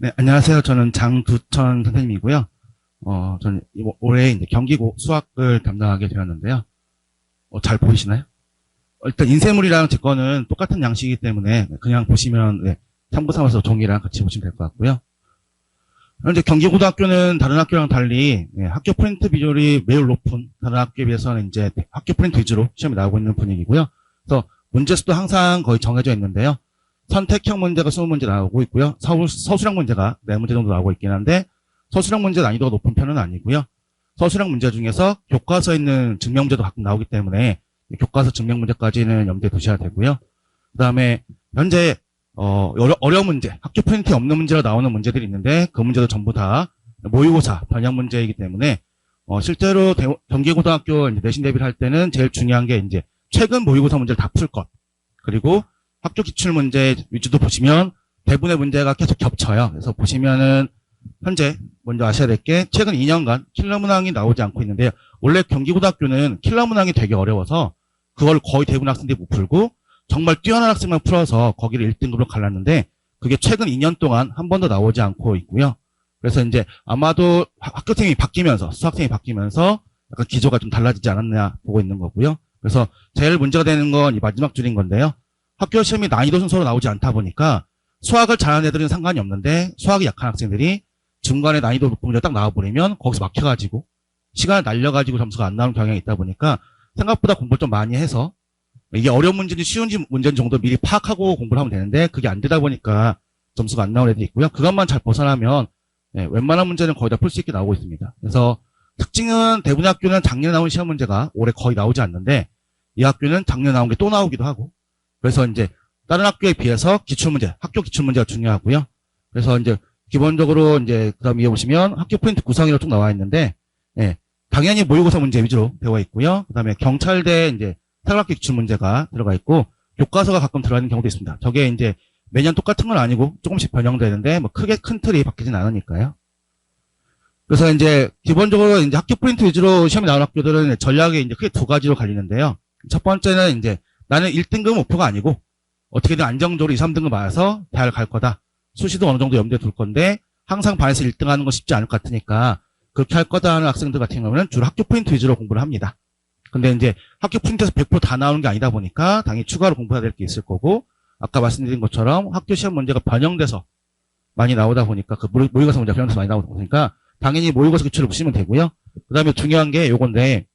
네, 안녕하세요. 저는 장두천 선생님이고요. 어, 저는 이- 올해 이제 경기고 수학을 담당하게 되었는데요. 어, 잘 보이시나요? 어, 일단 인쇄물이랑 제 거는 똑같은 양식이기 때문에 그냥 보시면 네, 참고 삼아서 종이랑 같이 보시면 될 것 같고요. 현재 경기고등학교는 다른 학교랑 달리 네, 학교 프린트 비율이 매우 높은 다른 학교에 비해서는 이제 학교 프린트 위주로 시험이 나오고 있는 분위기고요. 그래서 문제 수도 항상 거의 정해져 있는데요. 선택형 문제가 20문제 나오고 있고요. 서, 서술형 문제가 4문제 정도 나오고 있긴 한데 서술형 문제 난이도가 높은 편은 아니고요. 서술형 문제 중에서 교과서에 있는 증명 문제도 가끔 나오기 때문에 교과서 증명 문제까지는 염두에 두셔야 되고요. 그 다음에 현재 어, 어려, 어려운 문제, 학교 프린트에 없는 문제로 나오는 문제들이 있는데 그 문제도 전부 다 모의고사 변형 문제이기 때문에 어, 실제로 대- 경기고등학교 내신 대비를 할 때는 제일 중요한 게 이제 최근 모의고사 문제를 다 풀 것. 그리고 학교 기출 문제 위주도 보시면 대부분의 문제가 계속 겹쳐요. 그래서 보시면은 현재 먼저 아셔야 될 게 최근 2년간 킬러 문항이 나오지 않고 있는데요. 원래 경기고등학교는 킬러 문항이 되게 어려워서 그걸 거의 대부분 학생들이 못 풀고 정말 뛰어난 학생만 풀어서 거기를 1등급으로 갈랐는데 그게 최근 2년 동안 한 번도 나오지 않고 있고요. 그래서 이제 아마도 하- 학교생이 바뀌면서 수학생이 바뀌면서 약간 기조가 좀 달라지지 않았나 보고 있는 거고요. 그래서 제일 문제가 되는 건 이 마지막 줄인 건데요. 학교 시험이 난이도 순서로 나오지 않다 보니까 수학을 잘하는 애들은 상관이 없는데 수학이 약한 학생들이 중간에 난이도 높은 문제 딱 나와버리면 거기서 막혀가지고 시간을 날려가지고 점수가 안 나오는 경향이 있다 보니까 생각보다 공부를 좀 많이 해서 이게 어려운 문제인지 쉬운 문제인지 정도 미리 파악하고 공부를 하면 되는데 그게 안 되다 보니까 점수가 안 나오는 애들이 있고요. 그것만 잘 벗어나면 네, 웬만한 문제는 거의 다 풀 수 있게 나오고 있습니다. 그래서 특징은 대부분의 학교는 작년에 나온 시험 문제가 올해 거의 나오지 않는데 이 학교는 작년에 나온 게 또 나오기도 하고 그래서 이제 다른 학교에 비해서 기출문제, 학교 기출문제가 중요하고요. 그래서 이제 기본적으로 이제 그다음 위에 보시면 학교 프린트 구성이라고 쭉 나와 있는데, 예, 당연히 모의고사 문제 위주로 되어 있고요. 그다음에 경찰대 이제 사관학교 기출 문제가 들어가 있고 교과서가 가끔 들어가 있는 경우도 있습니다. 저게 이제 매년 똑같은 건 아니고 조금씩 변형되는데 뭐 크게 큰 틀이 바뀌진 않으니까요. 그래서 이제 기본적으로 이제 학교 프린트 위주로 시험이 나오는 학교들은 전략이 이제 크게 두 가지로 갈리는데요. 첫 번째는 이제 나는 1등급 목표가 아니고 어떻게든 안정적으로 2, 3등급 맞아서 대학을 갈 거다. 수시도 어느 정도 염두에 둘 건데 항상 반에서 1등 하는 건 쉽지 않을 것 같으니까 그렇게 할 거다 하는 학생들 같은 경우는 주로 학교 프린트 위주로 공부를 합니다. 근데 이제 학교 프린트에서 100%다 나오는 게 아니다 보니까 당연히 추가로 공부해야 될 게 있을 거고 아까 말씀드린 것처럼 학교 시험 문제가 변형돼서 많이 나오다 보니까 그 모의- 모의고사 문제가 변형돼서 많이 나오다 보니까 당연히 모의고사 기출을 보시면 되고요. 그 다음에 중요한 게 요건데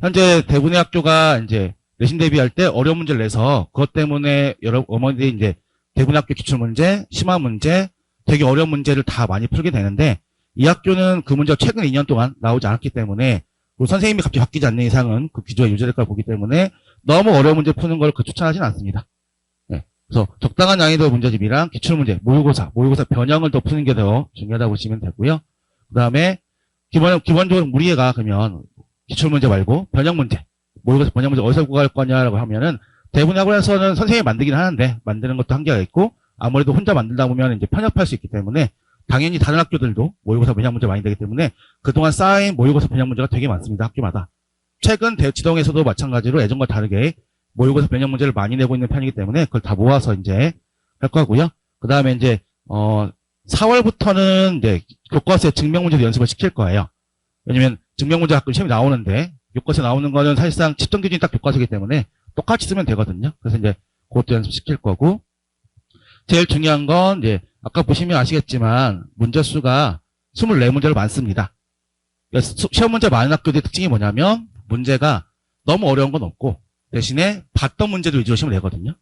현재 대부분의 학교가 이제 내신 대비할 때 어려운 문제를 내서 그것 때문에 여러 어머니들이 이제 대부분 학교 기출 문제, 심화 문제, 되게 어려운 문제를 다 많이 풀게 되는데 이 학교는 그 문제가 최근 2년 동안 나오지 않았기 때문에 그리고 선생님이 갑자기 바뀌지 않는 이상은 그 기조가 유지될 걸 보기 때문에 너무 어려운 문제 푸는 걸 그 추천하지는 않습니다. 네. 그래서 적당한 난이도 문제집이랑 기출 문제, 모의고사, 모의고사 변형을 더 푸는 게 더 중요하다 고 보시면 되고요. 그 다음에 기본 기본적으로 우리 애가 그러면 기출 문제 말고 변형 문제, 모의고사 변형 문제 어디서 구할 거냐라고 하면은 대부분 학원에서는 선생님이 만들긴 하는데 만드는 것도 한계가 있고 아무래도 혼자 만들다 보면 이제 편협할 수 있기 때문에 당연히 다른 학교들도 모의고사 변형 문제 많이 되기 때문에 그동안 쌓인 모의고사 변형 문제가 되게 많습니다. 학교마다. 최근 대지동에서도 마찬가지로 예전과 다르게 모의고사 변형 문제를 많이 내고 있는 편이기 때문에 그걸 다 모아서 이제 할 거고요. 그 다음에 이제 어 4월부터는 이제 교과서에 증명 문제도 연습을 시킬 거예요. 왜냐면 증명 문제 가끔 시험이 나오는데 교과서에 나오는 거는 사실상 측정 기준이 딱 교과서이기 때문에 똑같이 쓰면 되거든요. 그래서 이제 그것도 연습시킬 거고 제일 중요한 건 이제 아까 보시면 아시겠지만 문제 수가 24문제로 많습니다. 시험 문제 많은 학교들의 특징이 뭐냐면 문제가 너무 어려운 건 없고 대신에 봤던 문제도 위주로 시험을 내거든요.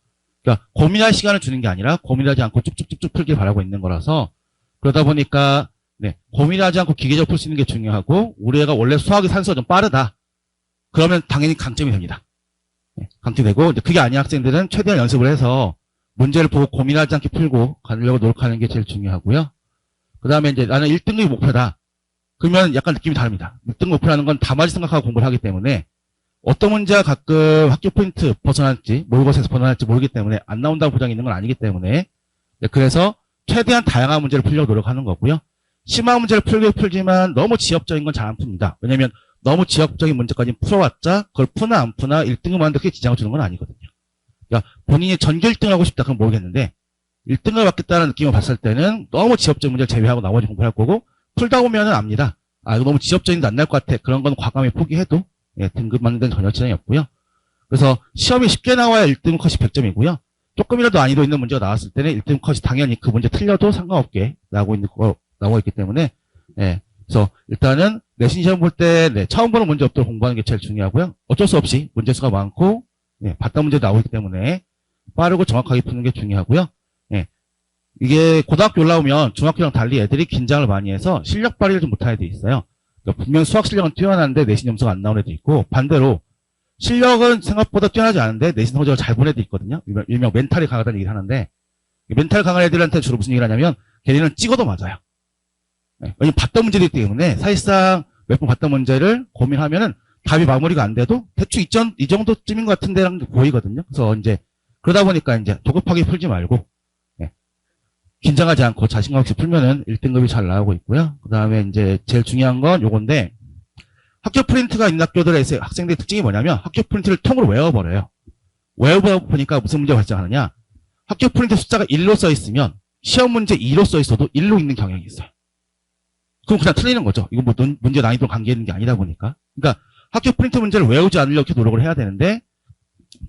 그러니까 고민할 시간을 주는 게 아니라 고민하지 않고 쭉쭉쭉쭉 풀길 바라고 있는 거라서 그러다 보니까 네, 고민하지 않고 기계적으로 풀 수 있는 게 중요하고 우리 애가 원래 수학이 산수가 좀 빠르다. 그러면 당연히 강점이 됩니다. 네, 강점이 되고 그게 아닌 학생들은 최대한 연습을 해서 문제를 보고 고민하지 않게 풀고 가려고 노력하는 게 제일 중요하고요. 그 다음에 이제 나는 1등급이 목표다. 그러면 약간 느낌이 다릅니다. 1등 목표라는 건 다마지 생각하고 공부를 하기 때문에 어떤 문제가 가끔 학교 포인트 벗어날지 모의고사에서 벗어날지 모르기 때문에 안 나온다고 보장이 있는 건 아니기 때문에 네, 그래서 최대한 다양한 문제를 풀려고 노력하는 거고요. 심화 문제를 풀게 풀지만 너무 지엽적인 건 잘 안 풉니다. 왜냐면 너무 지엽적인 문제까지 풀어왔자 그걸 푸나 안 푸나 1등급 하는데 크게 지장을 주는 건 아니거든요. 그러니까 본인이 전교 1등 하고 싶다 그건 모르겠는데 1등을 받겠다는 느낌을 봤을 때는 너무 지엽적 문제를 제외하고 나머지 공부할 거고 풀다 보면은 압니다. 아 이거 너무 지엽적인데 안 날 것 같아. 그런 건 과감히 포기해도 예, 등급 맞는 데는 전혀 지장이 없고요. 그래서 시험이 쉽게 나와야 1등 컷이 100점이고요. 조금이라도 난이도 있는 문제가 나왔을 때는 1등 컷이 당연히 그 문제 틀려도 상관없게 나오고 있는 거 나오고 있기 때문에 예. 그래서 일단은 내신 시험 볼 때 네, 처음 보는 문제부터 공부하는 게 제일 중요하고요. 어쩔 수 없이 문제 수가 많고 예, 봤던 문제 나오기 때문에 빠르고 정확하게 푸는 게 중요하고요. 예. 이게 고등학교 올라오면 중학교랑 달리 애들이 긴장을 많이 해서 실력 발휘를 좀 못하는 애들이 있어요. 그러니까 분명 수학 실력은 뛰어난데 내신 점수가 안 나오는 애도 있고 반대로 실력은 생각보다 뛰어나지 않은데 내신 성적을 잘본 애도 있거든요. 일명, 멘탈이 강하다는 얘기를 하는데 이 멘탈 강한 애들한테 주로 무슨 얘기를 하냐면 걔네는 찍어도 맞아요. 예, 왜냐면 봤던 문제이기 때문에 사실상 몇 번 봤던 문제를 고민하면은 답이 마무리가 안 돼도 대충 이, 정, 이 정도쯤인 것 같은데랑 보이거든요. 그래서 이제 그러다 보니까 이제 도급하게 풀지 말고 예, 긴장하지 않고 자신감 없이 풀면은 1등급이 잘 나오고 있고요. 그 다음에 이제 제일 중요한 건 요건데 학교 프린트가 있는 학교들의 학생들의 특징이 뭐냐면 학교 프린트를 통으로 외워버려요. 외워보다 보니까 무슨 문제가 발생하느냐 학교 프린트 숫자가 1로 써 있으면 시험 문제 2로 써 있어도 1로 있는 경향이 있어요. 그럼 그냥 틀리는 거죠. 이거 뭐 논- 문제 난이도 관계 있는 게 아니다 보니까. 그러니까 학교 프린트 문제를 외우지 않으려고 이렇게 노력을 해야 되는데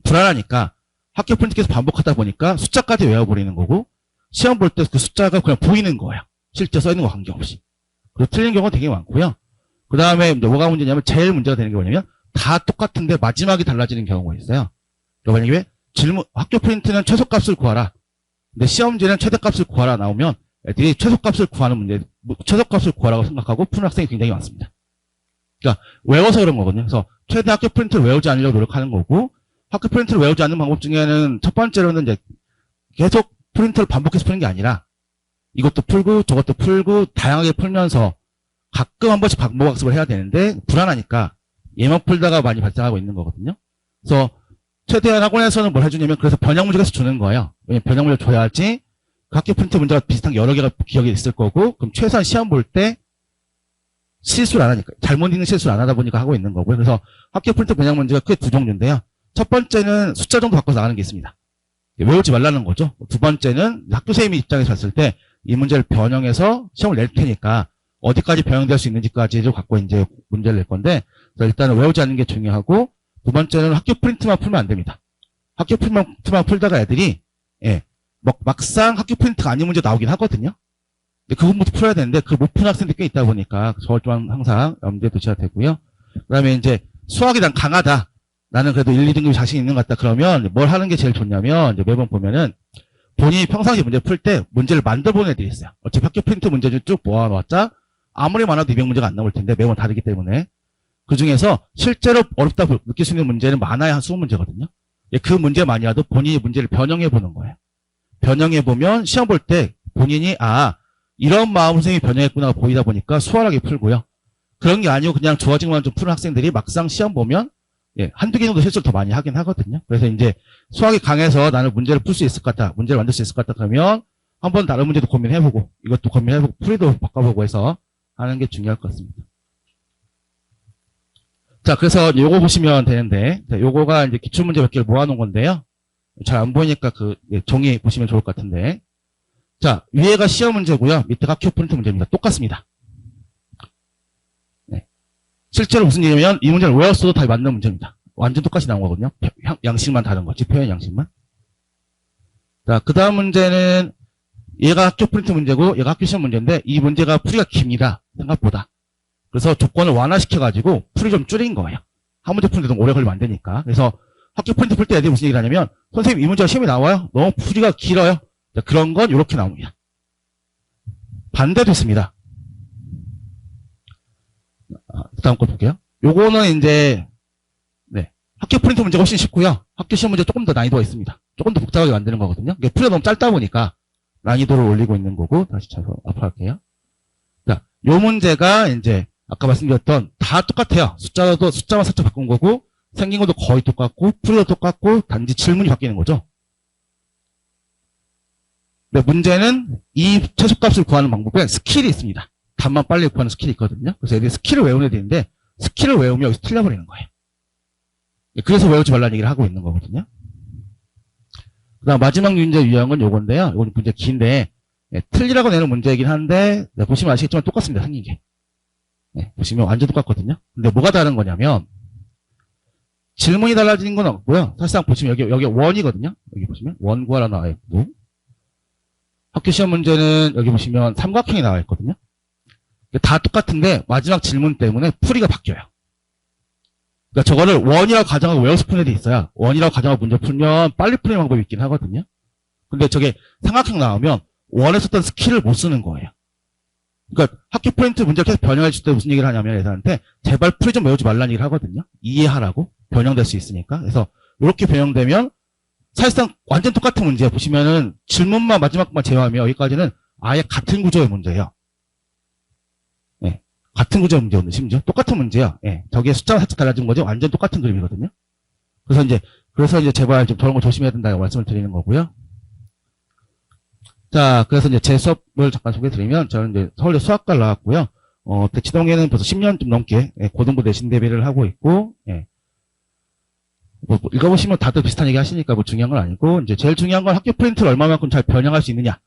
불안하니까 학교 프린트 계속 반복하다 보니까 숫자까지 외워버리는 거고 시험 볼 때 그 숫자가 그냥 보이는 거예요. 실제 써 있는 거 관계없이. 그리고 틀린 경우가 되게 많고요. 그 다음에 뭐가 문제냐면 제일 문제가 되는 게 뭐냐면 다 똑같은데 마지막이 달라지는 경우가 있어요. 그러니까 만약에 질문 학교 프린트는 최소값을 구하라. 근데 시험지는 최대값을 구하라 나오면 애들이 최소값을 구하는 문제, 뭐 최소값을 구하라고 생각하고 푸는 학생이 굉장히 많습니다. 그러니까 외워서 그런 거거든요. 그래서 최대 학교 프린트를 외우지 않으려고 노력하는 거고 학교 프린트를 외우지 않는 방법 중에는 첫 번째로는 이제 계속 프린트를 반복해서 푸는 게 아니라 이것도 풀고 저것도 풀고 다양하게 풀면서 가끔 한 번씩 반복 학습을 해야 되는데 불안하니까 얘만 풀다가 많이 발생하고 있는 거거든요. 그래서 최대한 학원에서는 뭘 해주냐면 그래서 변형 문제가 주는 거예요. 왜냐면 변형 문제 줘야지 그 학교 프린트 문제가 비슷한 게 여러 개가 기억이 있을 거고 그럼 최소한 시험 볼 때 실수를 안 하니까 잘못 읽는 실수를 안 하다 보니까 하고 있는 거고요. 그래서 학교 프린트 변형 문제가 크게 두 종류인데요. 첫 번째는 숫자 정도 바꿔서 나가는 게 있습니다. 외우지 말라는 거죠. 두 번째는 학교 선생님 입장에서 봤을 때 이 문제를 변형해서 시험을 낼 테니까 어디까지 변형될 수 있는지까지를 갖고 이제 문제를 낼 건데 그래서 일단은 외우지 않는 게 중요하고 두 번째는 학교 프린트만 풀면 안 됩니다. 학교 프린트만 풀다가 애들이 예, 막, 막상 학교 프린트가 아닌 문제 나오긴 하거든요. 근데 그 부분부터 풀어야 되는데 그못 푸는 학생들이 꽤 있다 보니까 저걸 좀 항상 염두에 두셔야 되고요. 그다음에 이제 수학이 난 강하다. 나는 그래도 1, 2등급이 자신 있는 것 같다. 그러면 뭘 하는 게 제일 좋냐면 매번 보면은 본인이 평상시 문제 풀 때 문제를 만들어 보는 애들이 있어요. 어차피 학교 프린트 문제를 쭉 모아놓았자 아무리 많아도 200 문제가 안 나올 텐데 매번 다르기 때문에 그 중에서 실제로 어렵다 고 느낄 수 있는 문제는 많아야 한 20문제거든요. 그 문제만이라도 본인이 문제를 변형해 보는 거예요. 변형해 보면 시험 볼 때 본인이 아 이런 마음 선생님이 변형했구나 보이다 보니까 수월하게 풀고요. 그런 게 아니고 그냥 좋아지만 좀 푸는 학생들이 막상 시험 보면 예, 한두 개 정도 실수를 더 많이 하긴 하거든요. 그래서 이제 수학이 강해서 나는 문제를 풀 수 있을 것 같다. 문제를 만들 수 있을 것 같다. 그러면 한번 다른 문제도 고민해보고 이것도 고민해보고 풀이도 바꿔보고 해서 하는 게 중요할 것 같습니다. 자, 그래서 요거 보시면 되는데 자, 요거가 이제 기출문제 몇 개를 모아놓은 건데요. 잘 안 보이니까 그 예, 종이 보시면 좋을 것 같은데 자, 위에가 시험 문제고요. 밑에가 학교 프린트 문제입니다. 똑같습니다. 네. 실제로 무슨 얘기냐면 이 문제를 외웠어도 다 맞는 문제입니다. 완전 똑같이 나온 거거든요. 양- 양식만 다른 거지. 표현 양식만. 자, 그 다음 문제는 얘가 학교 프린트 문제고 얘가 학교 시험 문제인데 이 문제가 풀이가 깁니다. 생각보다. 그래서 조건을 완화시켜가지고 풀이 좀 줄인 거예요. 한 문제 푸는데 너무 오래 걸리면 안 되니까. 그래서 학교 프린트 풀 때 애들이 무슨 얘기를 하냐면 선생님 이 문제가 시험이 나와요? 너무 풀이가 길어요. 자, 그런 건 이렇게 나옵니다. 아, 다음 거 볼게요. 요거는 이제 네 학교 프린트 문제가 훨씬 쉽고요. 학교 시험 문제 조금 더 난이도가 있습니다. 조금 더 복잡하게 만드는 거거든요. 이게 풀이가 너무 짧다 보니까 난이도를 올리고 있는 거고 다시 쳐서 앞으로 할게요. 자, 요 문제가 이제 아까 말씀드렸던 다 똑같아요. 숫자도 숫자만 살짝 바꾼 거고 생긴 것도 거의 똑같고 풀이도 똑같고 단지 질문이 바뀌는 거죠. 네, 문제는 이 최소값을 구하는 방법에 스킬이 있습니다. 답만 빨리 구하는 스킬이 있거든요. 그래서 애들이 스킬을 외우는 애들인데 스킬을 외우면 여기서 틀려버리는 거예요. 네, 그래서 외우지 말라는 얘기를 하고 있는 거거든요. 그 다음 마지막 문제 유형은 요건데요. 이건 문제 긴데 예, 틀리라고 내는 문제이긴 한데 네, 보시면 아시겠지만 똑같습니다. 생긴 게. 네, 보시면 완전 똑같거든요. 근데 뭐가 다른 거냐면 질문이 달라진 건 없고요. 사실상 보시면 여기 여기 원이거든요. 여기 보시면 원 구하라 나와 있고 학교 시험 문제는 여기 보시면 삼각형이 나와 있거든요. 다 똑같은데 마지막 질문 때문에 풀이가 바뀌어요. 그러니까 저거를 원이라고 가정하고 외워서 푸는 애들이 있어야 원이라고 가정하고 문제 풀면 빨리 푸는 방법이 있긴 하거든요. 근데 저게 삼각형 나오면 원에 썼던 스킬을 못 쓰는 거예요. 그러니까 학교 포인트 문제를 계속 변형해 줄 때 무슨 얘기를 하냐면 애들한테 제발 풀이 좀 외우지 말라는 얘기를 하거든요. 이해하라고 변형될 수 있으니까. 그래서 이렇게 변형되면 사실상 완전 똑같은 문제예요. 보시면은 질문만 마지막만 제외하면 여기까지는 아예 같은 구조의 문제예요. 예. 같은 구조의 문제거든요. 심지어 똑같은 문제야. 예. 저기에 숫자가 살짝 달라진 거죠. 완전 똑같은 그림이거든요. 그래서 이제 그래서 이제 제발 좀 저런 거 조심해야 된다고 말씀을 드리는 거고요. 자, 그래서 이제 제 수업을 잠깐 소개해 드리면 저는 이제 서울대 수학과를 나왔고요. 어, 대치동에는 벌써 10년 좀 넘게 예, 고등부 내신 대비를 하고 있고, 예. 뭐, 뭐 읽어보시면 다들 비슷한 얘기 하시니까 뭐 중요한 건 아니고, 이제 제일 중요한 건 학교 프린트를 얼마만큼 잘 변형할 수 있느냐.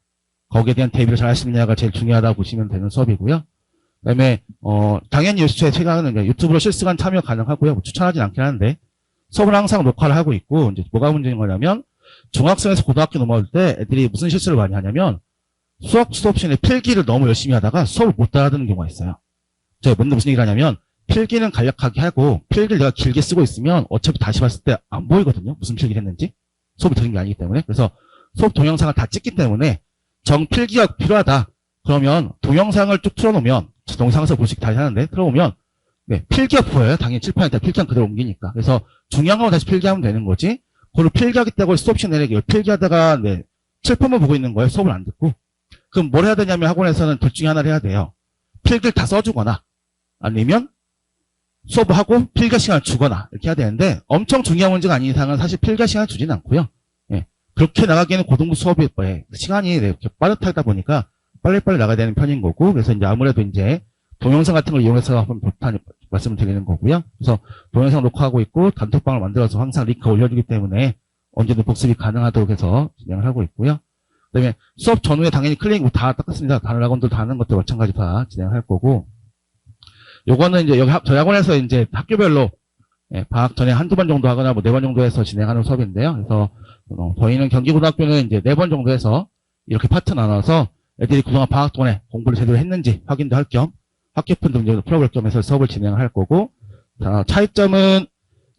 거기에 대한 대비를 잘 할 수 있느냐가 제일 중요하다고 보시면 되는 수업이고요. 그 다음에, 어, 당연히 요수초의 최강은 유튜브로 실시간 참여 가능하고요. 뭐 추천하진 않긴 하는데, 수업을 항상 녹화를 하고 있고, 이제 뭐가 문제인 거냐면, 중학생에서 고등학교 넘어올 때 애들이 무슨 실수를 많이 하냐면, 수학 수업 시간에 필기를 너무 열심히 하다가 수업을 못 따라듣는 경우가 있어요. 제가 맨날 무슨 얘기를 하냐면, 필기는 간략하게 하고, 필기를 내가 길게 쓰고 있으면 어차피 다시 봤을 때 안 보이거든요. 무슨 필기를 했는지. 수업이 들은 게 아니기 때문에. 그래서 수업 동영상을 다 찍기 때문에 정필기가 필요하다. 그러면 동영상을 쭉 틀어놓으면, 동영상에서 보시기 다시 하는데, 틀어놓으면, 네, 필기가 보여요. 당연히 칠판에 다 필기한 그대로 옮기니까. 그래서 중요한 건 다시 필기하면 되는 거지. 그걸 필기하겠다고 수업 시간 내내 이걸 필기하다가, 네, 칠판만 보고 있는 거예요. 수업을 안 듣고. 그럼 뭘 해야 되냐면 학원에서는 둘 중에 하나를 해야 돼요. 필기를 다 써주거나, 아니면 수업을 하고 필기 시간을 주거나, 이렇게 해야 되는데, 엄청 중요한 문제가 아닌 이상은 사실 필기 시간을 주지는 않고요. 예. 그렇게 나가기에는 고등부 수업이, 예, 시간이 네, 이렇게 빠듯하다 보니까 빨리빨리 나가야 되는 편인 거고, 그래서 이제 아무래도 이제 동영상 같은 걸 이용해서 한번 말씀을 드리는 거고요. 그래서 동영상 녹화하고 있고, 단톡방을 만들어서 항상 링크 올려주기 때문에 언제든 복습이 가능하도록 해서 진행을 하고 있고요. 그 다음에 수업 전후에 당연히 클리닉 다 똑같습니다. 다른 학원들 다 하는 것도 마찬가지 다 진행을 할 거고, 요거는 이제 여기 학- 저희 학원에서 이제 학교별로 예, 방학 전에 한두 번 정도 하거나 뭐 네 번 정도 해서 진행하는 수업인데요. 그래서 어, 저희는 경기고등학교는 이제 네 번 정도 해서 이렇게 파트 나눠서 애들이 그동안 방학 동안에 공부를 제대로 했는지 확인도 할 겸 학교편 풀어볼 겸해서 수업을 진행을 할 거고 자, 차이점은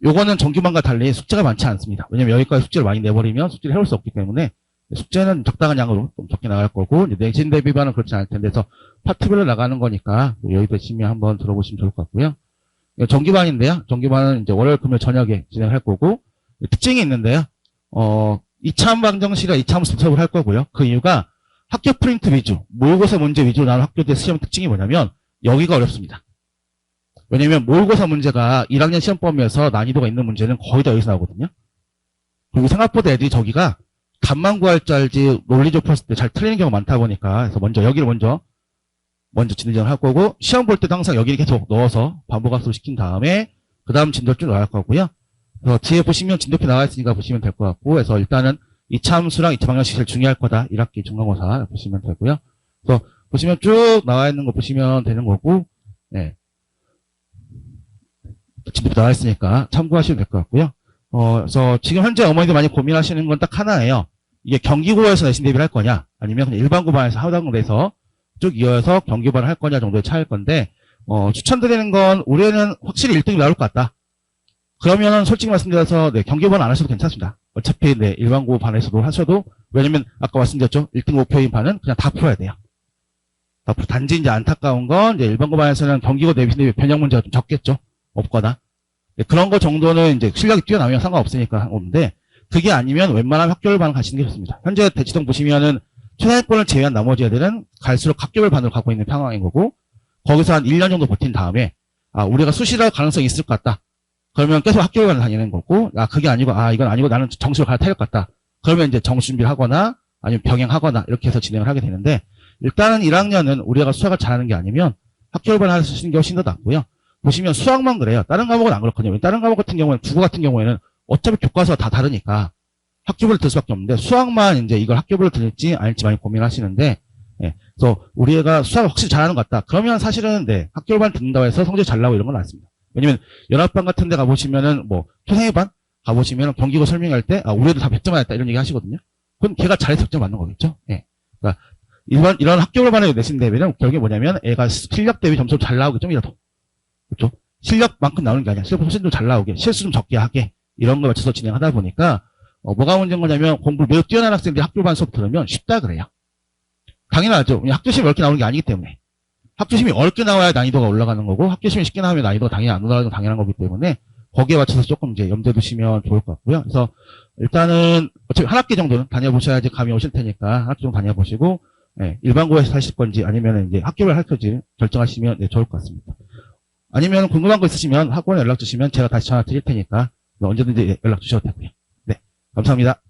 요거는 정규반과 달리 숙제가 많지 않습니다. 왜냐면 여기까지 숙제를 많이 내버리면 숙제를 해올 수 없기 때문에 숙제는 적당한 양으로 좀 적게 나갈 거고 내신 대비반은 그렇지 않을 텐데 그래서 파트별로 나가는 거니까 여의도 심의 한번 들어보시면 좋을 것 같고요. 정규반인데요. 정규반은 이제 월요일 금요일 저녁에 진행할 거고 특징이 있는데요. 어 2차 방정식이라 2차 함수 수업을 할 거고요. 그 이유가 학교 프린트 위주, 모의고사 문제 위주로 나온 학교들 시험 특징이 뭐냐면 여기가 어렵습니다. 왜냐면 모의고사 문제가 1학년 시험 범위에서 난이도가 있는 문제는 거의 다 여기서 나오거든요. 그리고 생각보다 애들이 저기가 답만 구할 줄 알지 논리적 풀었을 때 잘 틀리는 경우가 많다 보니까 그래서 먼저 여기를 먼저 먼저 진행을 할 거고 시험 볼 때도 항상 여기를 계속 넣어서 반복학습을 시킨 다음에 그 다음 진도 쭉 나갈 거고요. 그래서 뒤에 보시면 진도표 나와 있으니까 보시면 될 것 같고 그래서 일단은 이차 함수랑 이차 방정식이 제일 중요할 거다. 1학기 중간고사 보시면 되고요. 그래서 보시면 쭉 나와 있는 거 보시면 되는 거고 네. 진도표 나와 있으니까 참고하시면 될 것 같고요. 어, 그래서 지금 현재 어머니들 많이 고민하시는 건 딱 하나예요. 이게 경기고에서 내신 대비를 할 거냐, 아니면 그냥 일반 고반에서 하단고에서 쭉 이어서 경기고반을 할 거냐 정도의 차이일 건데, 어, 추천드리는 건 올해는 확실히 1등이 나올 것 같다. 그러면은 솔직히 말씀드려서 네, 경기고반 안 하셔도 괜찮습니다. 어차피 네, 일반 고반에서도 하셔도 왜냐면 아까 말씀드렸죠, 1등 목표인 반은 그냥 다 풀어야 돼요. 다 풀- 단지 이제 안타까운 건 이제 일반 고반에서는 경기고 내신 대비 변형 문제가 좀 적겠죠, 없거나. 네, 그런 거 정도는 이제 실력이 뛰어나면 상관없으니까 없는데 그게 아니면 웬만하면 학교별 반을 가시는 게 좋습니다. 현재 대치동 보시면은 최상위권을 제외한 나머지 애들은 갈수록 학교별 반을 갖고 있는 상황인 거고 거기서 한 1년 정도 버틴 다음에 아 우리가 수시할 가능성이 있을 것 같다. 그러면 계속 학교별 반을 다니는 거고 아 그게 아니고 아 이건 아니고 나는 정시로 갈 타격 같다. 그러면 이제 정시 준비를 하거나 아니면 병행하거나 이렇게 해서 진행을 하게 되는데 일단은 1학년은 우리가 수학을 잘하는 게 아니면 학교별 반을 하시는 게 훨씬 더 낫고요. 보시면 수학만 그래요. 다른 과목은 안 그렇거든요. 다른 과목 같은 경우는 국어 같은 경우에는 어차피 교과서가 다 다르니까 학교별로 들 수밖에 없는데 수학만 이제 이걸 학교별로 들을지 아닐지 많이 고민하시는데 예, 그래서 우리 애가 수학을 확실히 잘하는 것 같다. 그러면 사실은 네 학교반 듣는다고 해서 성적 잘 나오고 이런 건 않습니다. 왜냐면 연합반 같은 데 가보시면은 뭐 초생회반 가보시면 경기고 설명할 때 아, 우리 애들 다 100점 맞았다 이런 얘기 하시거든요. 그건 걔가 잘해서 100점 맞는 거겠죠. 예. 그러니까 일반 이런 학교반에 내신 대비는 결국에 뭐냐면 애가 실력 대비 점수 잘 나오게 좀이라도 그렇죠. 실력만큼 나오는 게 아니라 실력 훨씬 좀 잘 나오게 실수 좀 적게 하게 이런 걸 맞춰서 진행하다 보니까 어, 뭐가 문제인 거냐면 공부 매우 뛰어난 학생들이 학교반 수업 들으면 쉽다 그래요. 당연하죠. 학교심이 어렵게 나오는 게 아니기 때문에. 학교심이 어렵게 나와야 난이도가 올라가는 거고 학교심이 쉽게 나오면 난이도가 당연히 안 올라가는 건 당연한 거기 때문에 거기에 맞춰서 조금 이제 염두에 두시면 좋을 것 같고요. 그래서 일단은 어차피 한 학기 정도는 다녀보셔야지 감이 오실 테니까 한 학기 정도 다녀보시고 예, 일반고에서 하실 건지 아니면 이제 학교를 할 건지 결정하시면 네, 좋을 것 같습니다. 아니면 궁금한 거 있으시면 학원에 연락 주시면 제가 다시 전화 드릴 테니까 언제든지 연락 주셔도 되고요. 네, 감사합니다.